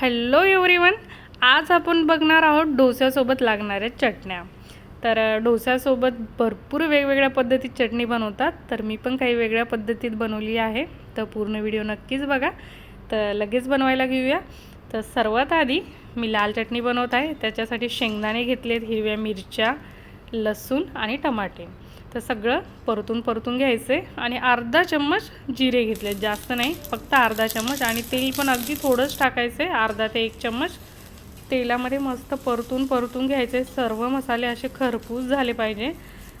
Hello everyone आज आपण बघणार आहोत डोस्यासोबत लागणाऱ्या चटण्या. तर डोस्यासोबत भरपूर वेगवेगळ्या पद्धतीत चटणी बनवतात तर मी पण काही वेगळ्या पद्धतीत बनवली आहे. तर पूर्ण व्हिडिओ नक्कीच बघा. तर लगेच बनवायला घेऊया. तर सर्वात आधी मी लाल चटणी बनवत आहे. त्याच्यासाठी शेंगदाणे घेतलेत हिरव्या मिरच्या लसूण आणि टमाटे. तर सगळं परतून परतून घ्यायचे आणि अर्धा चम्मच जिरे घेतले जास्त नाही फक्त अर्धा चम्मच. आणि तेल पण अगदी थोडंच टाकायचे अर्धा ते एक चम्मच. तेलामध्ये मस्त परतून परतून घ्यायचे सर्व मसाले असे खरपूस झाले पाहिजे.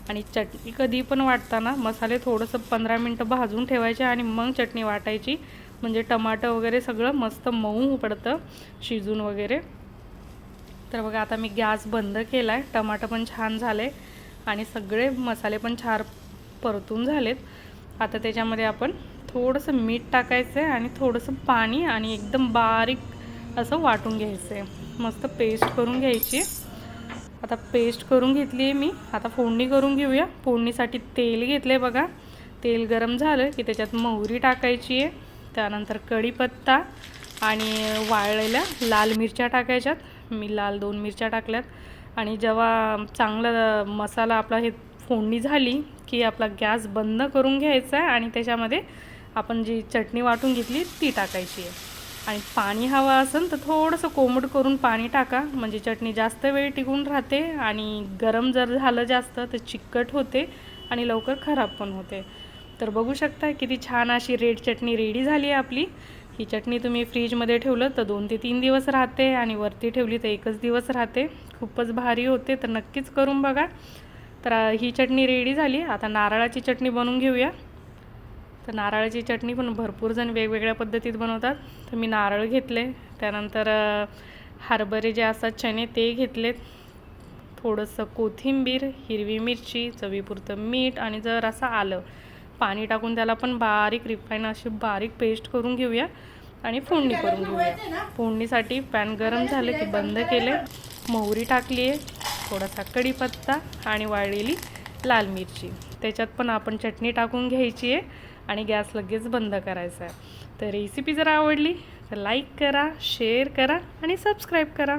आणि चटणी कधी पण वाटताना मसाले थोडंसं पंधरा मिनटं भाजून ठेवायचे आणि मग चटणी वाटायची. म्हणजे टमाटर वगैरे सगळं मस्त मऊ पडतं शिजून वगैरे. तर बघा आता मी गॅस बंद केला आहे टमाटर पण छान झाले आणि सगळे मसाले पण छान परतून झालेत. आता त्याच्यामध्ये आपण थोडंसं मीठ टाकायचं आहे आणि थोडंसं पाणी आणि एकदम बारीक असं वाटून घ्यायचं आहे मस्त पेस्ट करून घ्यायची. आता पेस्ट करून घेतली आहे मी. आता फोडणी करून घेऊया. फोडणीसाठी तेल घेतलं आहे बघा. तेल गरम झालं की त्याच्यात मोहरी टाकायची आहे. त्यानंतर कढीपत्ता आणि वाळलेल्या लाल मिरच्या टाकायच्यात. मी लाल दोन मिरच्या टाकल्यात. आणि जेव्हा चांगला मसाला आपला हे फोडणी झाली की आपला गॅस बंद करून घ्यायचा आहे आणि त्याच्यामध्ये आपण जी चटणी वाटून घेतली ती टाकायची आहे. आणि पाणी हवं असेल तर थोडंसं कोमट करून पाणी टाका. म्हणजे चटणी जास्त वेळ टिकून राहते आणि गरम जर झालं जास्त तर चिकट होते आणि लवकर खराब पण होते. तर बघू शकता किती छान अशी रेड चटणी रेडी झाली आहे आपली. ही चटणी तुम्ही फ्रीजमध्ये ठेवलं तर दोन ते तीन दिवस राहते आणि वरती ठेवली तर एकच दिवस राहते. खूपच भारी होते तर नक्कीच करून बघा. तर ही चटणी रेडी झाली. आता नारळाची चटणी बनवून घेऊया. तर नारळाची चटणी पण भरपूर जण वेगवेगळ्या पद्धतीत बनवतात. तर मी नारळ घेतले. त्यानंतर हरभरे जे असतात चणे ते घेतलेत. थोडंसं कोथिंबीर हिरवी मिरची चवीपुरतं मीठ आणि जर असं आलं. पाणी टाकून त्याला पण बारीक रिफाईन अशी बारीक पेस्ट करून घेऊया आणि फोडणी करून घेऊया. फोडणीसाठी पॅन गरम झालं की बंद केले. मोहरी टाकली आहे थोडासा कढीपत्ता आणि वाळलेली लाल मिरची. त्याच्यात पण आपण चटणी टाकून घ्यायची आहे आणि गॅस लगेच बंद करायचा आहे. तर रेसिपी जर आवडली तर लाईक करा शेअर करा आणि सबस्क्राईब करा.